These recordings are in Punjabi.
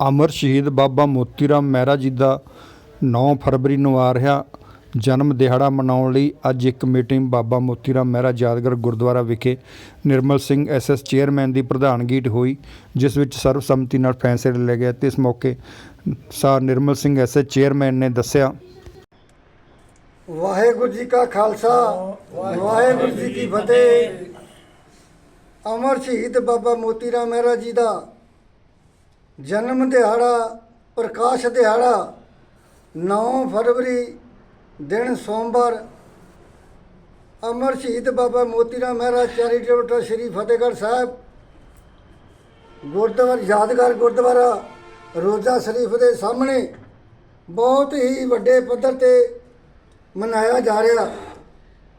ਅਮਰ ਸ਼ਹੀਦ ਬਾਬਾ ਮੋਤੀ ਰਾਮ ਮਹਿਰਾ ਜੀ ਦਾ 9 ਫਰਵਰੀ ਨੂੰ ਆ ਰਿਹਾ ਜਨਮ ਦਿਹਾੜਾ ਮਨਾਉਣ ਲਈ ਅੱਜ ਇੱਕ ਮੀਟਿੰਗ ਬਾਬਾ ਮੋਤੀ ਰਾਮ ਮਹਿਰਾ ਯਾਦਗਾਰ ਗੁਰਦੁਆਰਾ ਵਿਖੇ ਨਿਰਮਲ ਸਿੰਘ ਐਸਐਸ ਚੇਅਰਮੈਨ ਦੀ ਪ੍ਰਧਾਨਗੀ 'ਚ ਹੋਈ, ਜਿਸ ਵਿੱਚ ਸਰਬਸੰਮਤੀ ਨਾਲ ਫੈਸਲੇ ਲਿਆ ਗਿਆ ਤੇ ਇਸ ਮੌਕੇ ਸਾਰ ਨਿਰਮਲ ਸਿੰਘ ਐਸਐਸ ਚੇਅਰਮੈਨ ਨੇ ਦੱਸਿਆ। ਵਾਹਿਗੁਰੂ ਜੀ ਕਾ ਖਾਲਸਾ, ਵਾਹਿਗੁਰੂ ਜੀ ਕੀ ਫਤਿਹ। ਅਮਰ ਸ਼ਹੀਦ ਬਾਬਾ ਮੋਤੀ ਰਾਮ ਮਹਿਰਾ ਜੀ ਦਾ ਜਨਮ ਦਿਹਾੜਾ, ਪ੍ਰਕਾਸ਼ ਦਿਹਾੜਾ 9 ਫਰਵਰੀ ਦਿਨ ਸੋਮਵਾਰ, ਅਮਰ ਸ਼ਹੀਦ ਬਾਬਾ ਮੋਤੀ ਰਾਮ ਮਹਿਰਾ ਚੈਰੀਟੇਬਲ ਟਰੱਸਟ ਸ੍ਰੀ ਫਤਿਹਗੜ੍ਹ ਸਾਹਿਬ, ਗੁਰਦੁਆਰਾ, ਯਾਦਗਾਰ ਗੁਰਦੁਆਰਾ, ਰੋਜ਼ਾ ਸ਼ਰੀਫ ਦੇ ਸਾਹਮਣੇ ਬਹੁਤ ਹੀ ਵੱਡੇ ਪੱਧਰ ਤੇ ਮਨਾਇਆ ਜਾ ਰਿਹਾ।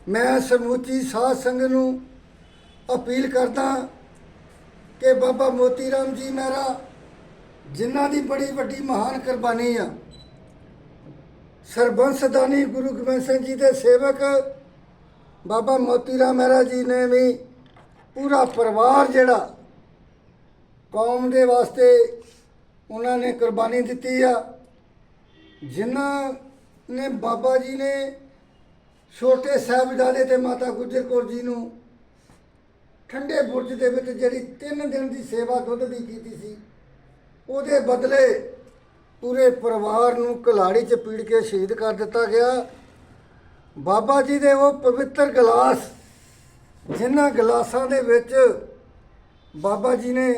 ਮੈਂ ਸਮੁੱਚੀ ਸਾਧ ਸੰਗਤ ਨੂੰ ਅਪੀਲ ਕਰਦਾ ਕਿ ਬਾਬਾ ਮੋਤੀ ਰਾਮ ਜੀ ਮਹਿਰਾ ਜਿਨ੍ਹਾਂ ਦੀ ਬੜੀ ਵੱਡੀ ਮਹਾਨ ਕੁਰਬਾਨੀ ਆ। ਸਰਬੰਸ ਦਾਨੀ ਗੁਰੂ ਗੋਬਿੰਦ ਸਿੰਘ ਜੀ ਦੇ ਸੇਵਕ ਬਾਬਾ ਮੋਤੀ ਰਾਮ ਮਹਿਰਾ ਜੀ ਨੇ ਵੀ ਪੂਰਾ ਪਰਿਵਾਰ ਜਿਹੜਾ ਕੌਮ ਦੇ ਵਾਸਤੇ ਉਹਨਾਂ ਨੇ ਕੁਰਬਾਨੀ ਦਿੱਤੀ ਆ। ਜਿਨ੍ਹਾਂ ਨੇ ਬਾਬਾ ਜੀ ਨੇ ਛੋਟੇ ਸਾਹਿਬਜ਼ਾਦੇ ਤੇ ਮਾਤਾ ਗੁਜਰ ਕੌਰ ਜੀ ਨੂੰ ਠੰਡੇ ਬੁਰਜ ਦੇ ਵਿੱਚ ਜਿਹੜੀ 3 ਦਿਨ ਦੀ ਸੇਵਾ ਦੁੱਧ ਦੀ ਕੀਤੀ ਸੀ ਉਹਦੇ ਬਦਲੇ ਪੂਰੇ ਪਰਿਵਾਰ ਨੂੰ ਕਲਾੜੀ 'ਚ ਪੀੜ ਕੇ ਸ਼ਹੀਦ ਕਰ ਦਿੱਤਾ ਗਿਆ। ਬਾਬਾ ਜੀ ਦੇ ਉਹ ਪਵਿੱਤਰ ਗਲਾਸ, ਜਿਨ੍ਹਾਂ ਗਲਾਸਾਂ ਦੇ ਵਿੱਚ ਬਾਬਾ ਜੀ ਨੇ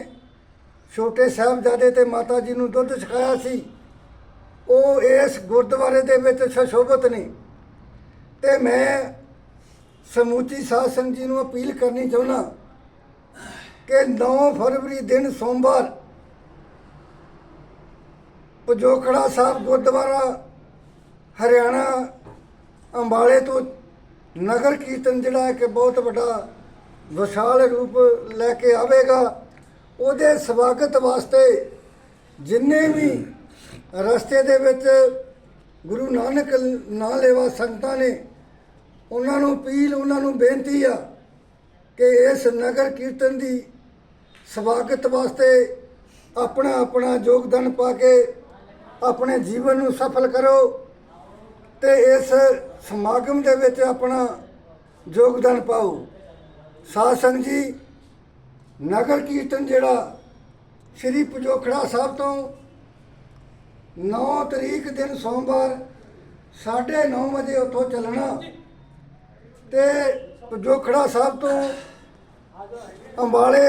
ਛੋਟੇ ਸਾਹਿਬਜ਼ਾਦੇ ਤੇ ਮਾਤਾ ਜੀ ਨੂੰ ਦੁੱਧ ਛਕਾਇਆ ਸੀ, ਉਹ ਇਸ ਗੁਰਦੁਆਰੇ ਦੇ ਵਿੱਚ ਸ਼ਸ਼ੋਭਤ ਨੇ। ਤੇ ਮੈਂ ਸਮੂਚੀ ਸਾਧ ਸੰਗਤ ਜੀ ਨੂੰ ਅਪੀਲ ਕਰਨੀ ਚਾਹੁੰਦਾ ਕਿ 9 ਫਰਵਰੀ ਦਿਨ ਸੋਮਵਾਰ ਪਜੋਖੜਾ ਸਾਹਿਬ ਗੁਰਦੁਆਰਾ ਹਰਿਆਣਾ, ਅੰਬਾਲੇ ਤੋਂ ਨਗਰ ਕੀਰਤਨ ਜਿਹੜਾ ਹੈ ਕਿ ਬਹੁਤ ਵੱਡਾ ਵਿਸ਼ਾਲ ਰੂਪ ਲੈ ਕੇ ਆਵੇਗਾ, ਉਹਦੇ ਸਵਾਗਤ ਵਾਸਤੇ ਜਿੰਨੇ ਵੀ ਰਸਤੇ ਦੇ ਵਿੱਚ ਗੁਰੂ ਨਾਨਕ ਨਾਂ ਲੈਵਾ ਸੰਗਤਾਂ ਨੇ, ਉਹਨਾਂ ਨੂੰ ਅਪੀਲ, ਉਹਨਾਂ ਨੂੰ ਬੇਨਤੀ ਆ ਕਿ ਇਸ ਨਗਰ ਕੀਰਤਨ ਦੀ ਸਵਾਗਤ ਵਾਸਤੇ ਆਪਣਾ ਆਪਣਾ ਯੋਗਦਾਨ ਪਾ ਕੇ ਆਪਣੇ ਜੀਵਨ ਨੂੰ ਸਫਲ ਕਰੋ ਤੇ ਇਸ ਸਮਾਗਮ ਦੇ ਵਿੱਚ ਆਪਣਾ ਯੋਗਦਾਨ ਪਾਓ। ਸਾਧ ਸੰਗਤ ਜੀ, ਨਗਰ ਕੀਰਤਨ ਜਿਹੜਾ ਸ੍ਰੀ ਪਜੋਖੜਾ ਸਾਹਿਬ ਤੋਂ 9 ਤਰੀਕ ਦਿਨ ਸੋਮਵਾਰ 9:30 ਵਜੇ ਉੱਥੋਂ ਚੱਲਣਾ ਤੇ ਪਜੋਖੜਾ ਸਾਹਿਬ ਤੋਂ ਅੰਬਾਲੇ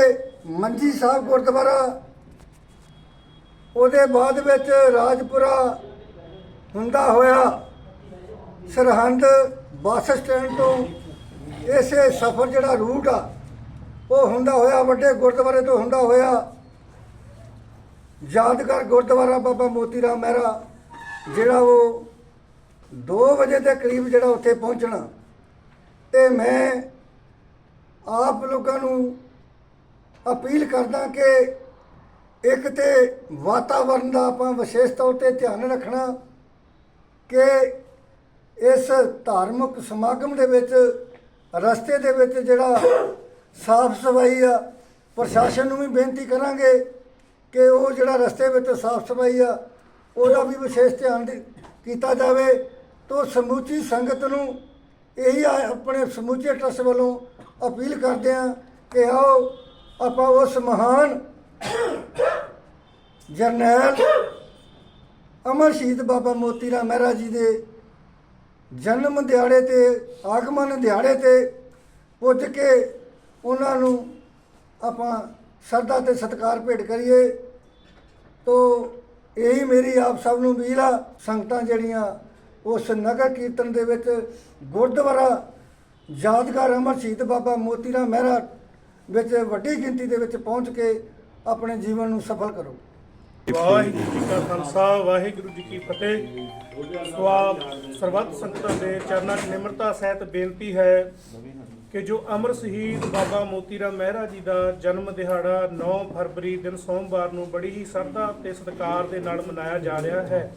ਮੰਜੀ ਸਾਹਿਬ ਗੁਰਦੁਆਰਾ ਉਹਦੇ ਬਾਅਦ ਵਿੱਚ ਰਾਜਪੁਰਾ ਹੁੰਦਾ ਹੋਇਆ ਸਰਹੰਦ ਬੱਸ ਸਟੈਂਡ ਤੋਂ ਇਸੇ ਸਫ਼ਰ ਜਿਹੜਾ ਰੂਟ ਆ, ਉਹ ਹੁੰਦਾ ਹੋਇਆ ਵੱਡੇ ਗੁਰਦੁਆਰੇ ਤੋਂ ਹੁੰਦਾ ਹੋਇਆ ਯਾਦਗਾਰ ਗੁਰਦੁਆਰਾ ਬਾਬਾ ਮੋਤੀ ਰਾਮ ਮਹਿਰਾ, ਜਿਹੜਾ ਉਹ 2 ਵਜੇ ਦੇ ਕਰੀਬ ਜਿਹੜਾ ਉੱਥੇ ਪਹੁੰਚਣਾ। ਤੇ ਮੈਂ ਆਪ ਲੋਕਾਂ ਨੂੰ ਅਪੀਲ ਕਰਦਾ ਕਿ ਇੱਕ ਤੇ ਵਾਤਾਵਰਣ ਦਾ ਆਪਾਂ ਵਿਸ਼ੇਸ਼ ਤੌਰ ਤੇ ਧਿਆਨ ਰੱਖਣਾ ਕਿ ਇਸ ਧਾਰਮਿਕ ਸਮਾਗਮ ਦੇ ਵਿੱਚ, ਰਸਤੇ ਦੇ ਵਿੱਚ ਜਿਹੜਾ ਸਾਫ਼ ਸਫ਼ਾਈ ਆ, ਪ੍ਰਸ਼ਾਸਨ ਨੂੰ ਵੀ ਬੇਨਤੀ ਕਰਾਂਗੇ ਕਿ ਉਹ ਜਿਹੜਾ ਰਸਤੇ ਵਿੱਚ ਸਾਫ਼ ਸਫ਼ਾਈ ਆ, ਉਹਦਾ ਵੀ ਵਿਸ਼ੇਸ਼ ਧਿਆਨ ਦੇ- ਕੀਤਾ ਜਾਵੇ। ਤੋਂ ਸਮੁੱਚੀ ਸੰਗਤ ਨੂੰ ਇਹੀ ਆ- ਆਪਣੇ ਸਮੁੱਚੇ ਟਰਸਟ ਵੱਲੋਂ ਅਪੀਲ ਕਰਦੇ ਆ ਕਿ ਆਓ, ਆਪਾਂ ਉਸ ਮਹਾਨ ਜਰਨੈਲ ਅਮਰ ਸ਼ਹੀਦ ਬਾਬਾ ਮੋਤੀ ਰਾਮ ਮਹਿਰਾ ਜੀ ਦੇ ਜਨਮ ਦਿਹਾੜੇ ਤੇ, ਆਗਮਨ ਦਿਹਾੜੇ ਤੇ ਪੁੱਜ ਕੇ ਉਹਨਾਂ ਨੂੰ ਆਪਾਂ ਸ਼ਰਧਾ ਤੇ ਸਤਿਕਾਰ ਭੇਟ ਕਰੀਏ। ਤੋ ਇਹੀ ਮੇਰੀ ਆਪ ਸਭ ਨੂੰ ਅਪੀਲ ਆ, ਸੰਗਤਾਂ ਜਿਹੜੀਆਂ ਉਸ ਨਗਰ ਕੀਰਤਨ ਦੇ ਵਿੱਚ ਗੁਰਦੁਆਰਾ ਯਾਦਗਾਰ ਅਮਰ ਸ਼ਹੀਦ ਬਾਬਾ ਮੋਤੀ ਰਾਮ ਮਹਿਰਾ ਵਿੱਚ ਵੱਡੀ ਗਿਣਤੀ ਦੇ ਵਿੱਚ ਪਹੁੰਚ ਕੇ ਆਪਣੇ ਜੀਵਨ ਨੂੰ ਸਫਲ ਕਰੋ। ਵਾਹਿਗੁਰੂ ਜੀ ਕਾ ਖਾਲਸਾ, ਵਾਹਿਗੁਰੂ ਜੀ ਕੀ ਫਤਿਹ। ਸੋ ਸਰਬੱਤ ਸੰਗਤਾਂ ਦੇ ਚਰਨਾਂ 'ਚ ਨਿਮਰਤਾ ਸਹਿਤ ਬੇਨਤੀ ਹੈ ਕਿ ਜੋ ਅਮਰ ਸ਼ਹੀਦ ਬਾਬਾ ਮੋਤੀ ਰਾਮ ਮਹਿਰਾ ਜੀ ਦਾ ਜਨਮ ਦਿਹਾੜਾ 9 ਫਰਵਰੀ ਦਿਨ ਸੋਮਵਾਰ ਨੂੰ ਬੜੀ ਹੀ ਸ਼ਰਧਾ ਤੇ ਸਤਿਕਾਰ ਦੇ ਨਾਲ ਮਨਾਇਆ ਜਾ ਰਿਹਾ ਹੈ।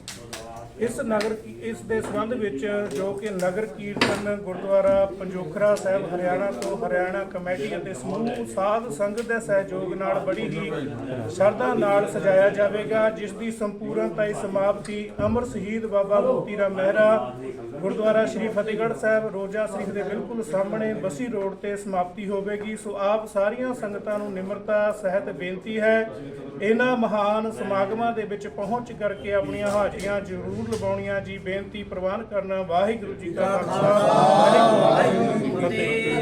ਇਸ ਨਗਰ ਕੀ- ਇਸ ਦੇ ਸੰਬੰਧ ਵਿੱਚ ਜੋ ਕਿ ਨਗਰ ਕੀਰਤਨ ਗੁਰਦੁਆਰਾ ਪੰਜੋਖਰਾ ਸਾਹਿਬ ਹਰਿਆਣਾ ਤੋਂ ਹਰਿਆਣਾ ਕਮੇਟੀ ਅਤੇ ਸਮੂਹ ਸਾਧ ਸੰਗਤ ਦੇ ਸਹਿਯੋਗ ਨਾਲ ਬੜੀ ਹੀ ਸ਼ਰਧਾ ਨਾਲ ਸਜਾਇਆ ਜਾਵੇਗਾ, ਜਿਸ ਦੀ ਸੰਪੂਰਨਤਾ ਦੀ ਸਮਾਪਤੀ ਅਮਰ ਸ਼ਹੀਦ ਬਾਬਾ ਮੋਤੀ ਰਾਮ ਮਹਿਰਾ, ਗੁਰਦੁਆਰਾ ਸ੍ਰੀ ਫਤਿਹਗੜ੍ਹ ਸਾਹਿਬ, ਰੋਜ਼ਾ ਸ਼ਰੀਫ ਦੇ ਬਿਲਕੁਲ ਸਾਹਮਣੇ ਬਸੀ ਰੋਡ ਤੇ ਸਮਾਪਤੀ ਹੋਵੇਗੀ। ਸੋ ਆਪ ਸਾਰੀਆਂ ਸੰਗਤਾਂ ਨੂੰ ਨਿਮਰਤਾ, ਸਹਿਤ ਬੇਨਤੀ ਹੈ, ਇਹਨਾਂ ਮਹਾਨ ਸਮਾਗਮਾਂ ਦੇ ਵਿੱਚ ਪਹੁੰਚ ਕਰਕੇ ਆਪਣੀਆਂ ਹਾਜ਼ਰੀਆਂ ਜ਼ਰੂਰ ਲਵਾਉਣੀਆਂ ਜੀ ਬੇਨਤੀ ਪ੍ਰਵਾਨ ਕਰਨਾ ਵਾਹਿਗੁਰੂ ਜੀ ਕਾ ਖਾਲਸਾ। ਵਾਹਿਗੁਰੂ ਜੀ ਕੀ ਫਤਿਹ।